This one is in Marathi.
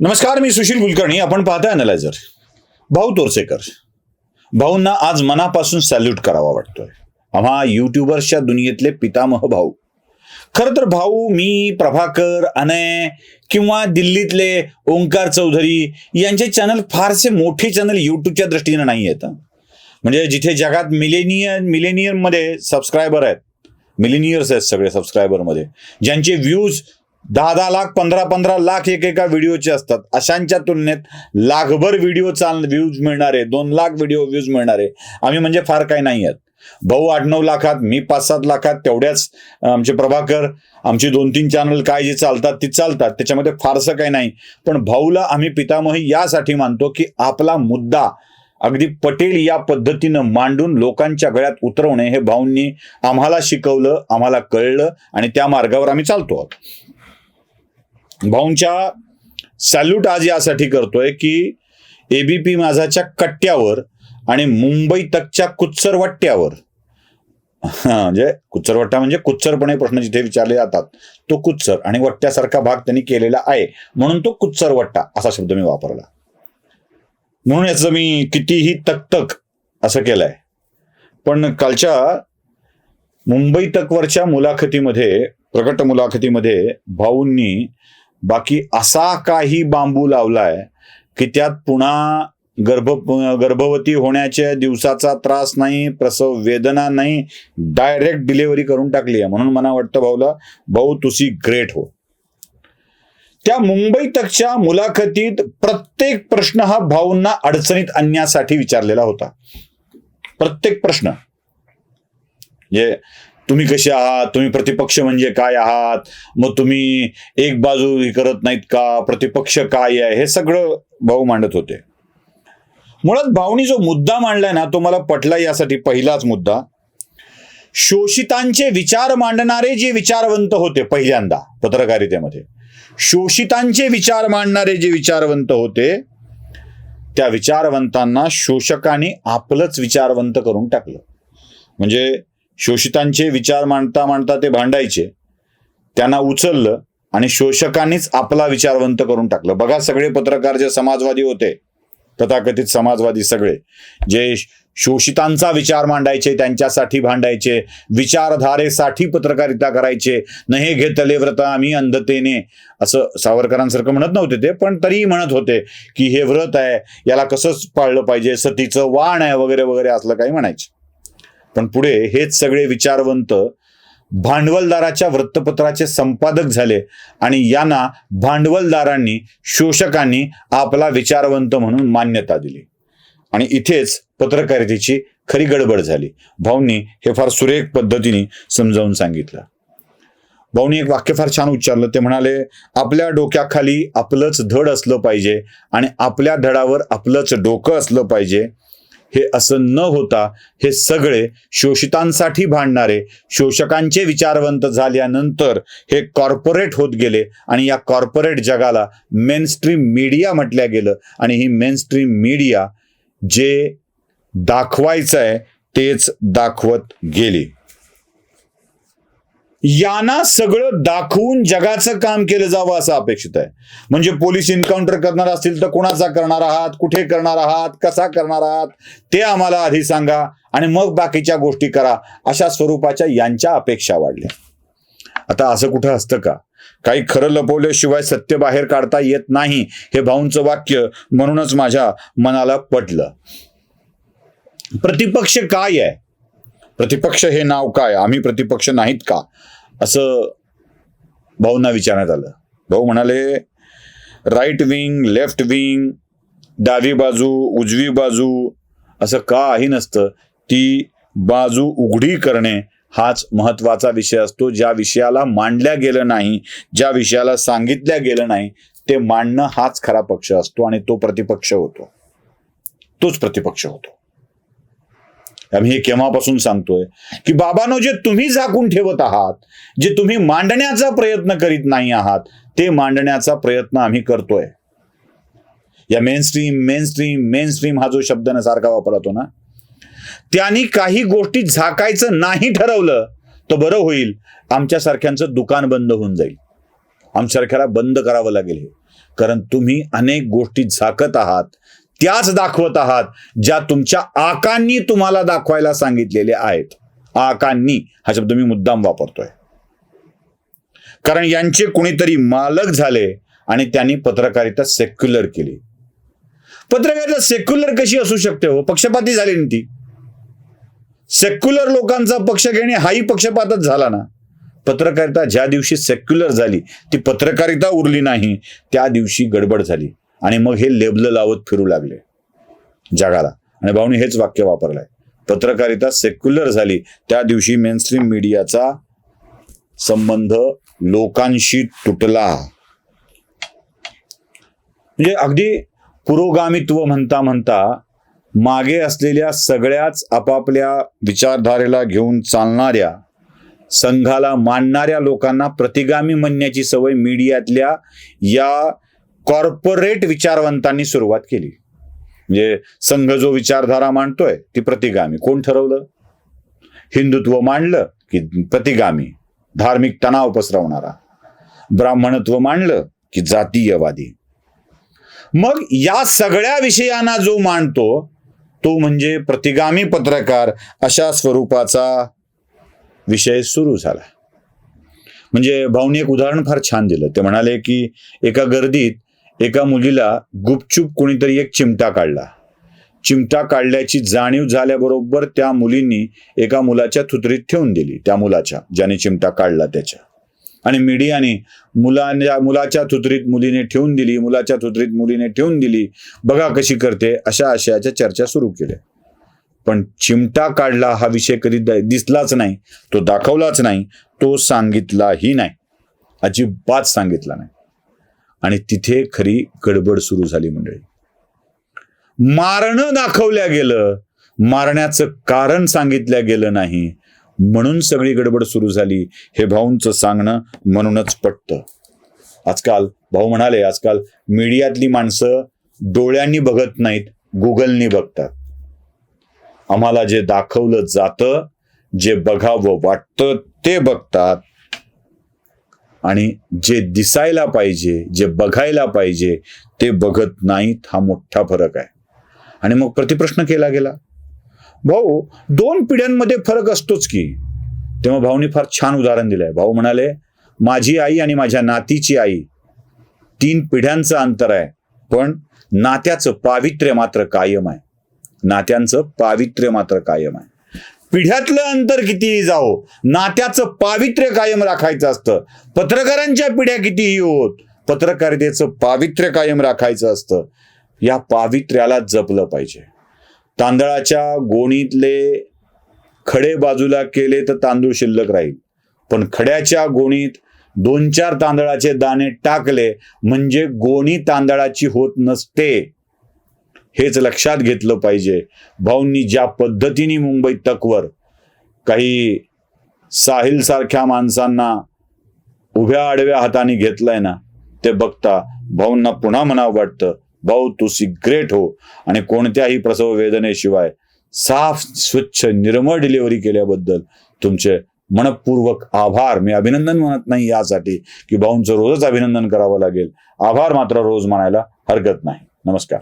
नमस्कार मी सुशील कुलकर्णी. आपण पाहताय अनालायझर भाऊ तोरसेकर. भाऊंना आज मनापासून सॅल्यूट करावा वाटतोय. आम्हा युट्यूबर्सच्या दुनियेतले पितामह भाऊ. खर तर भाऊ मी प्रभाकर अनय किंवा दिल्लीतले ओंकार चौधरी यांचे चॅनल फारसे मोठे चॅनल युट्यूबच्या दृष्टीने नाही आहेत म्हणजे जिथे जगात मिलेनियर मिलेनियरमध्ये सबस्क्रायबर आहेत मिलेनियर्स आहेत सगळे सबस्क्रायबरमध्ये ज्यांचे व्ह्यूज दहा दहा लाख पंधरा पंधरा लाख एक एका व्हिडिओचे असतात. अशांच्या तुलनेत लाखभर व्हिडिओ चाल व्ह्यूज मिळणारे दोन लाख व्हिडिओ व्ह्यूज मिळणारे आम्ही म्हणजे फार काही नाही आहेत. भाऊ आठ नऊ लाखात मी पाच सात लाखात तेवढ्याच आमचे प्रभाकर आमची दोन तीन चॅनल काय जे चालतात ती चालतात. त्याच्यामध्ये फारसं काही नाही. पण भाऊला आम्ही पितामही यासाठी मानतो की आपला मुद्दा अगदी पटेल या पद्धतीनं मांडून लोकांच्या गळ्यात उतरवणे हे भाऊंनी आम्हाला शिकवलं आम्हाला कळलं आणि त्या मार्गावर आम्ही चालतो आहोत. भाऊंच्या सॅल्यूट आज यासाठी करतोय की एबीपी माझाच्या कट्ट्यावर आणि मुंबई तकच्या कुच्चरवट्ट्यावर हा, म्हणजे कुच्चरवट्टा म्हणजे कुच्चरपणे प्रश्न जिथे विचारले जातात तो कुच्चर आणि वट्ट्यासारखा भाग त्यांनी केलेला आहे म्हणून तो कुच्चरवट्टा असा शब्द मी वापरला. म्हणून याचं मी कितीही तकतक असं केलंय. पण कालच्या मुंबई तकवरच्या मुलाखतीमध्ये प्रकट मुलाखतीमध्ये भाऊंनी बाकी असा काही बांबू लावलाय की त्यात पुन्हा गर्भ गर्भवती होण्याच्या दिवसाचा त्रास नाही प्रसव वेदना नाही डायरेक्ट डिलिव्हरी करून टाकली आहे. म्हणून मला वाटतं भाऊला भाऊ तुसी ग्रेट हो. त्या मुंबई तकच्या मुलाखतीत प्रत्येक प्रश्न हा भाऊंना अडचणीत आणण्यासाठी विचारलेला होता. प्रत्येक प्रश्न. जे तुम्ही कसे आहात? तुम्ही प्रतिपक्ष म्हणजे काय आहात? मग तुम्ही एक बाजू करत नाहीत का? प्रतिपक्ष काय आहे? हे सगळं भाऊ मांडत होते. मुळात भाऊनी जो मुद्दा मांडलाय ना तो मला पटला यासाठी पहिलाच मुद्दा. शोषितांचे विचार मांडणारे जे विचारवंत होते पहिल्यांदा पत्रकारितेमध्ये शोषितांचे विचार मांडणारे जे विचारवंत होते त्या विचारवंतांना शोषकांनी आपलंच विचारवंत करून टाकलं. म्हणजे शोषितांचे विचार मांडता मांडता ते भांडायचे. त्यांना उचललं आणि शोषकांनीच आपला विचारवंत करून टाकलं. बघा सगळे पत्रकार जे समाजवादी होते तथाकथित समाजवादी सगळे जे शोषितांचा विचार मांडायचे त्यांच्यासाठी भांडायचे विचारधारेसाठी पत्रकारिता करायचे न हे घेतले व्रत आम्ही अंधतेने असं सावरकरांसारखं म्हणत नव्हते ते पण तरीही म्हणत होते की हे व्रत आहे याला कसंच पाळलं पाहिजे सतीचं वाण आहे वगैरे वगैरे असलं काही म्हणायचं. पण पुढे हेच सगळे विचारवंत भांडवलदाराच्या वृत्तपत्राचे संपादक झाले आणि यांना भांडवलदारांनी शोषकांनी आपला विचारवंत म्हणून मान्यता दिली. आणि इथेच पत्रकारितेची खरी गडबड झाली. भाऊंनी हे फार सुरेख पद्धतीने समजावून सांगितलं. भाऊनी एक वाक्य फार छान उच्चारलं. ते म्हणाले आपल्या डोक्याखाली आपलंच धड असलं पाहिजे आणि आपल्या धडावर आपलंच डोकं असलं पाहिजे हे असं न होता हे सगळे शोषितांसाठी भांडणारे शोषकांचे विचारवंत झाल्यानंतर हे कॉर्पोरेट होत गेले आणि या कॉर्पोरेट जगाला मेनस्ट्रीम मीडिया म्हटल्या गेलं. आणि ही मेनस्ट्रीम मीडिया जे दाखवायचं आहे तेच दाखवत गेली. यांना सगळं दाखवून जगाचं काम केलं जावं असं अपेक्षित आहे. म्हणजे पोलीस एन्काउंटर करणार असतील तर कोणाचा करणार आहात? कुठे करणार आहात? कसा करणार आहात? ते आम्हाला आधी सांगा आणि मग बाकीच्या गोष्टी करा. अशा स्वरूपाच्या यांच्या अपेक्षा वाढल्या. आता असं कुठं असतं का? काही खरं लपवल्याशिवाय सत्य बाहेर काढता येत नाही हे भाऊंचं वाक्य म्हणूनच माझ्या मनाला पटलं. प्रतिपक्ष काय आहे? प्रतिपक्ष हे नाव काय? आम्ही प्रतिपक्ष नाहीत का? असं भाऊंना विचारण्यात आलं. भाऊ म्हणाले राईट विंग लेफ्ट विंग डावी बाजू उजवी बाजू असं काही नसतं. ती बाजू उघडी करणे हाच महत्त्वाचा विषय असतो. ज्या विषयाला मांडल्या गेलं नाही ज्या विषयाला सांगितल्या गेलं नाही ते मांडणं हाच खरा पक्ष असतो आणि तो प्रतिपक्ष होतो. तोच प्रतिपक्ष होतो. आम्ही हे केव्हापासून सांगतोय? की बाबानो जे तुम्ही झाकून ठेवत आहात जे तुम्ही मांडण्याचा प्रयत्न करीत नाही आहात ते मांडण्याचा प्रयत्न आम्ही करतोय. या mainstream mainstream mainstream हा जो शब्द ना सारखा वापरतो ना त्यांनी काही गोष्टी झाकायचं नाही ठरवलं तर बरं होईल आमच्यासारख्यांचं दुकान बंद होऊन जाईल. आमच्यासारख्याला बंद करावं लागेल हे. कारण तुम्ही अनेक गोष्टी झाकत आहात त्याच दाखवत आहात ज्या तुमच्या आकांनी तुम्हाला दाखवायला सांगितलेले आहेत. आकांनी हा शब्द मी मुद्दाम वापरतोय. कारण यांचे कुणीतरी मालक झाले आणि त्यांनी पत्रकारिता सेक्युलर केली. पत्रकारिता सेक्युलर कशी असू शकते हो? पक्षपाती झाली ना ती. सेक्युलर लोकांचा पक्ष घेणे हाही पक्षपातच झाला ना. पत्रकारिता ज्या दिवशी सेक्युलर झाली ती पत्रकारिता उरली नाही त्या दिवशी गडबड झाली. आणि मग हे लेबल लावत फिरू लागले जगाला. आणि भाऊनी हेच वाक्य वापरलंय. पत्रकारिता सेक्युलर झाली. त्या दिवशी मेनस्ट्रीम मीडियाचा संबंध लोकांशी तुटला. म्हणजे अगदी पुरोगामित्व म्हणता म्हणता मागे असलेल्या सगळ्याच आपापल्या विचारधारेला घेऊन चालणाऱ्या संघाला मानणाऱ्या लोकांना प्रतिगामी म्हणण्याची सवय मीडियातल्या या कॉर्पोरेट विचारवंतांनी सुरुवात केली. म्हणजे संघ जो विचारधारा मांडतोय ती प्रतिगामी. कोण ठरवलं? हिंदुत्व मांडलं की प्रतिगामी. धार्मिक तणाव पसरवणारा. ब्राह्मणत्व मांडलं की जातीयवादी. मग या सगळ्या विषयांना जो मांडतो तो म्हणजे प्रतिगामी पत्रकार अशा स्वरूपाचा विषय सुरू झाला. म्हणजे भाऊनी एक उदाहरण फार छान दिलं. ते म्हणाले की एका गर्दीत एका मुलीला गुपचूप कोणीतरी एक चिमटा काढला. चिमटा काढल्याची जाणीव झाल्याबरोबर त्या मुलींनी एका मुलाच्या थुतरीत ठेवून दिली. त्या मुलाच्या ज्याने चिमटा काढला त्याच्या. आणि मीडियाने मुलांच्या मुलाच्या थुतरीत मुलीने ठेवून दिली मुलाच्या थुतरीत मुलीने ठेवून दिली. बघा कशी करते अशा आशयाच्या चर्चा सुरू केल्या. पण चिमटा काढला हा विषय कधी दिसलाच नाही तो दाखवलाच नाही तो सांगितलाही नाही. अजिबात सांगितला नाही. आणि तिथे खरी गडबड सुरू झाली मंडळी. मारणं दाखवल्या गेलं. मारण्याचं कारण सांगितलं गेलं नाही. म्हणून सगळी गडबड सुरू झाली. हे भाऊंचं सांगणं म्हणूनच पटतं. आजकाल भाऊ म्हणाले आजकाल मीडियातली माणसं डोळ्यांनी बघत नाहीत गुगलनी बघतात. आम्हाला जे दाखवलं जातं जे बघावं वाटतं ते बघतात. आणि जे दिसायला पाहिजे जे बघायला पाहिजे ते बघत नाहीत हा मोठा फरक आहे. आणि मग प्रतिप्रश्न केला गेला. भाऊ दोन पिढ्यांमध्ये फरक असतोच की. तेव्हा भाऊनी फार छान उदाहरण दिलंय. भाऊ म्हणाले माझी आई आणि माझ्या नातीची आई तीन पिढ्यांचं अंतर आहे पण नात्याचं पावित्र्य मात्र कायम आहे. नात्यांचं पावित्र्य मात्र कायम आहे. पिढ्यातलं अंतर कितीही जाओ नात्याचं पावित्र्य कायम राखायचं असतं. पत्रकारांच्या पिढ्या कितीही होत पत्रकारितेचं पावित्र्य कायम राखायचं असतं. या पावित्र्याला जपलं पाहिजे. तांदळाच्या गोणीतले खडे बाजूला केले तर तांदूळ शिल्लक राहील. पण खड्याच्या गोणीत दोन चार तांदळाचे दाणे टाकले म्हणजे गोणी तांदळाची होत नसते. हेच लक्षात घेतलं पाहिजे. भाऊंनी ज्या पद्धतीने मुंबई तकवर काही साहिल सारख्या माणसांना उभ्या आडव्या हाताने घेतलंय ना ते बघता भाऊंना पुन्हा म्हणावं वाटतं भाऊ तू सिग्रेट हो आणि कोणत्याही प्रसव वेदनेशिवाय साफ स्वच्छ निर्मळ डिलिव्हरी केल्याबद्दल तुमचे मनपूर्वक आभार. मी अभिनंदन म्हणत नाही यासाठी की भाऊंचं रोजच अभिनंदन करावं लागेल. आभार मात्र रोज म्हणायला हरकत नाही. नमस्कार.